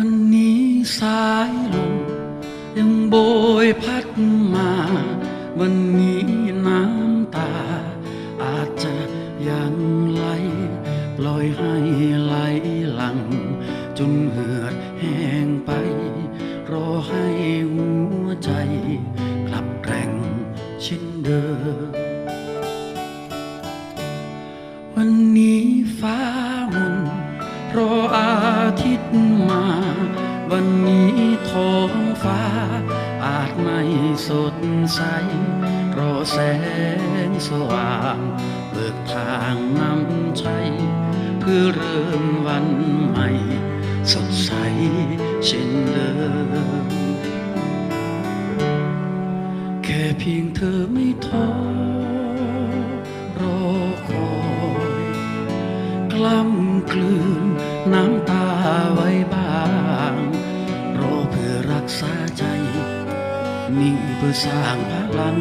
วันนี้สายลมยังโบยพัดมา วันนี้น้ำตา อาจจะยังไหลปล่อยให้ไหลหลัง จนเหือดแห้งไป รอให้หัวใจ กลับแกร่งเช่นเดิมวันนี้ อาทิตย์มา วันนี้ท้องฟ้า อาจไม่สดใสรอแสงสว่างเบิกทางนำชัยเพื่อเริ่มวันใหม่ สดใสเช่นเดิม แค่เพียงเธอไม่ท้อรอคอย กล้ำกลืนน้ำตา ใจ นิ่งเพื่อสร้างพลัง